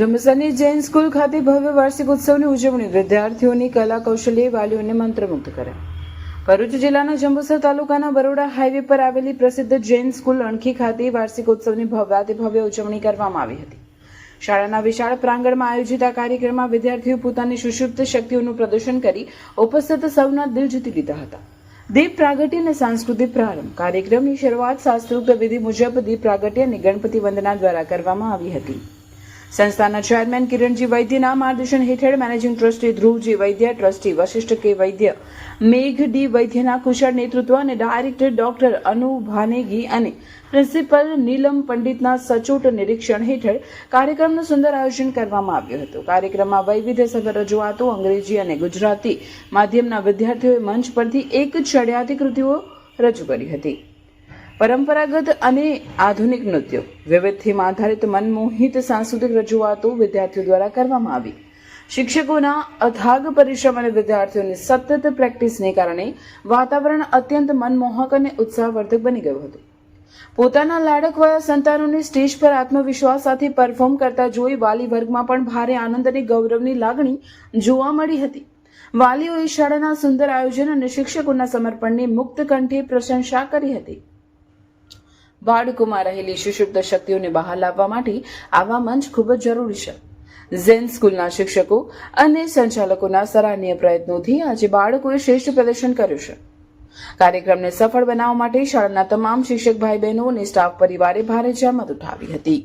જંબુસરની Jain school ખાતે ભવ્ય વાર્ષિક ઉત્સવની ઉજવણી. વિદ્યાર્થીઓની કલા કૌશલ્ય, વાલીઓને મંત્રમુગ્ધ કર્યા. ભરૂચ જિલ્લાના જંબુસર તાલુકાના બરોડા હાઈવે પર આવેલી પ્રસિદ્ધ જૈન સ્કૂલ અણખી ખાતે વાર્ષિક ઉત્સવની ભવ્યાતિ ભવ્ય ઉજવણી કરવામાં આવી હતી. શાળાના વિશાળ પ્રાંગણમાં આયોજિત આ કાર્યક્રમમાં વિદ્યાર્થીઓ પોતાની સુષુપ્ત શક્તિઓનું પ્રદર્શન કરી ઉપસ્થિત સૌના દિલ જીતી લીધા હતા. દીપ પ્રાગટ્ય અને સાંસ્કૃતિક પ્રારંભ. કાર્યક્રમની શરૂઆત શાસ્ત્રોક્ત વિધિ મુજબ દીપ પ્રાગટ્ય અને ગણપતિ વંદના દ્વારા કરવામાં આવી હતી. સંસ્થાના ચેરમેન કિરણજી વૈદ્યના માર્ગદર્શન હેઠળ managing trustee Dhruvji Vaidya, trustee Vashishth K Vaidya મેઘ ડી વૈદ્યના કુશળ નેતૃત્વ અને ડાયરેક્ટર ડોક્ટર અનુ ભાનેગી અને પ્રિન્સિપલ નીલમ પંડિતના સચોટ નિરીક્ષણ હેઠળ કાર્યક્રમનું સુંદર આયોજન કરવામાં આવ્યું હતું. કાર્યક્રમમાં વૈવિધ્યસભર રજૂઆતો અંગ્રેજી અને ગુજરાતી માધ્યમના વિદ્યાર્થીઓએ મંચ પરથી એક ચડિયાતી કૃતિઓ રજૂ કરી હતી. પરંપરાગત અને આધુનિક નૃત્યો વિવિધ આધારિત મનમોહિત સાંસ્કૃતિક રજૂઆતો વિદ્યાર્થીઓ દ્વારા કરવામાં આવી. શિક્ષકોના અથાગ પરિશ્રમ અને વિદ્યાર્થીઓની સતત પ્રેક્ટિસને કારણે વાતાવરણ અત્યંત મનમોહક અને ઉત્સાહવર્ધક બની ગયું હતું. પોતાના લાડકવાયા સંતાનોને સ્ટેજ પર આત્મવિશ્વાસ સાથે પરફોર્મ કરતા જોઈ વાલી વર્ગમાં પણ ભારે આનંદ અને ગૌરવની લાગણી જોવા મળી હતી. વાલીઓએ શાળાના સુંદર આયોજન અને શિક્ષકોના સમર્પણની મુક્ત કંઠે પ્રશંસા કરી હતી. બાળકોમાં રહેલી સુષુપ્ત શક્તિઓને બહાર લાવવા માટે આવા મંચ ખૂબ જ જરૂરી છે ઝેન સ્કૂલના શિક્ષકો અને સંચાલકોના સરાહનીય પ્રયત્નોથી આજે બાળકોએ શ્રેષ્ઠ પ્રદર્શન કર્યું છે કાર્યક્રમને સફળ બનાવવા માટે શાળાના તમામ શિક્ષક ભાઈ બહેનો અને સ્ટાફ પરિવારે ભારે જહેમત ઉઠાવી હતી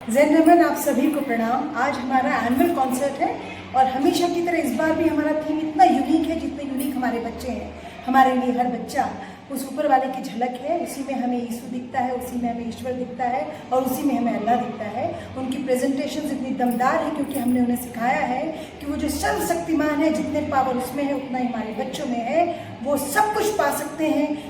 जैन रमन आप सभी को प्रणाम आज हमारा एनुअल कॉन्सर्ट है और हमेशा की तरह इस बार भी हमारा थीम इतना यूनिक है जितने यूनिक हमारे बच्चे हैं हमारे लिए हर बच्चा उस ऊपर वाले की झलक है, उसी में हमें यीशु दिखता है, उसी में हमें ईश्वर दिखता है और उसी में हमें अल्लाह दिखता है। उनकी प्रेजेंटेशन इतनी दमदार है क्योंकि हमने उन्हें सिखाया है कि वो जो सर्वशक्तिमान है, जितने पावर उसमें है, उतना ही हमारे बच्चों में है, वो सब कुछ पा सकते हैं।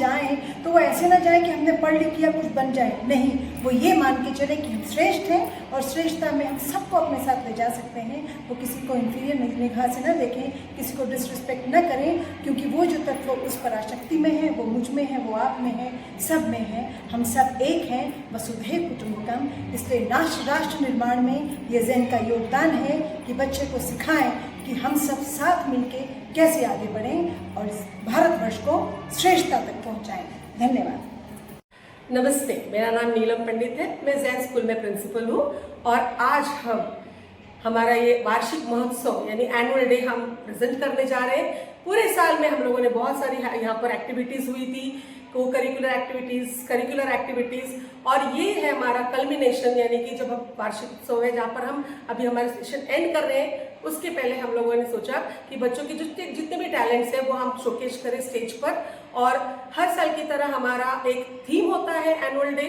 जाएँ तो वो ऐसे ना जाए कि हमने पढ़ लिख किया कुछ बन जाए। नहीं, वो ये मान के चले कि हम श्रेष्ठ हैं और श्रेष्ठता में हम सबको अपने साथ ले जा सकते हैं। वो किसी को इंफीरियर निगाह से न देखें, किसी को डिसरिस्पेक्ट न करें, क्योंकि वो जो तत्व उस पराशक्ति में है, वो मुझमें है, वो आप में है, सब में है। हम सब एक हैं, वसुधैव कुटुंबकम इसलिए राष्ट्र राष्ट्र निर्माण में ये जैन का योगदान है कि बच्चे को सिखाएँ कि हम सब साथ मिलके कैसे आगे बढ़ें और इस भारतवर्ष को श्रेष्ठता तक पहुंचाएँ। धन्यवाद। नमस्ते, मेरा नाम नीलम पंडित है। मैं जैन स्कूल में प्रिंसिपल हूँ और आज हम हमारा ये वार्षिक महोत्सव, यानी एनुअल डे हम प्रेजेंट करने जा रहे हैं। पूरे साल में हम लोगों ने बहुत सारी यहाँ पर एक्टिविटीज़ हुई थी को करिकुलर एक्टिविटीज़ करिकुलर एक्टिविटीज़ और ये है हमारा कल्मिनेशन यानी कि जब हम वार्षिक उत्सव है जहाँ पर हम अभी हमारा सेशन एंड कर रहे हैं, उसके पहले हम लोगों ने सोचा कि बच्चों के जितने जितने भी टैलेंट्स हैं, वो हम शोकेश करें स्टेज पर। और हर साल की तरह हमारा एक थीम होता है एनुअल डे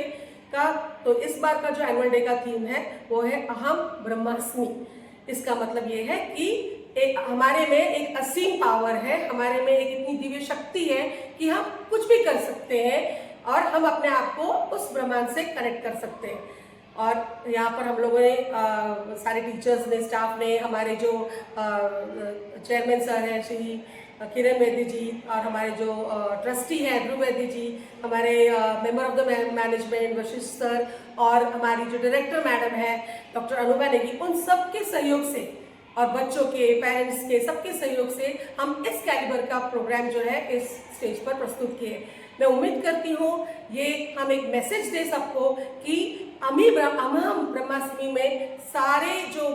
का तो इस बार का जो एनुअल डे का थीम है, वो है अहम ब्रह्मास्मि। इसका मतलब ये है कि एक हमारे में एक असीम पावर है, हमारे में एक इतनी दिव्य शक्ति है कि हम कुछ भी कर सकते हैं और हम अपने आप को उस ब्रह्मांड से कनेक्ट कर सकते हैं। और यहाँ पर हम लोगों ने सारे टीचर्स ने स्टाफ ने, हमारे जो चेयरमैन सर हैं, श्री किरण वैद्य जी और हमारे जो ट्रस्टी हैं ध्रुव वैद्य जी, हमारे member of the management Vashishtha sir और हमारी जो डायरेक्टर मैडम है डॉक्टर अनुभा नेगी, उन सबके सहयोग से और बच्चों के पेरेंट्स के सबके सहयोग से हम इस कैलिबर का प्रोग्राम जो है, इस स्टेज पर प्रस्तुत किए। मैं उम्मीद करती हूँ, ये हम एक मैसेज दे सबको कि अमी ब्रह्म ब्रह्मास्मि में सारे जो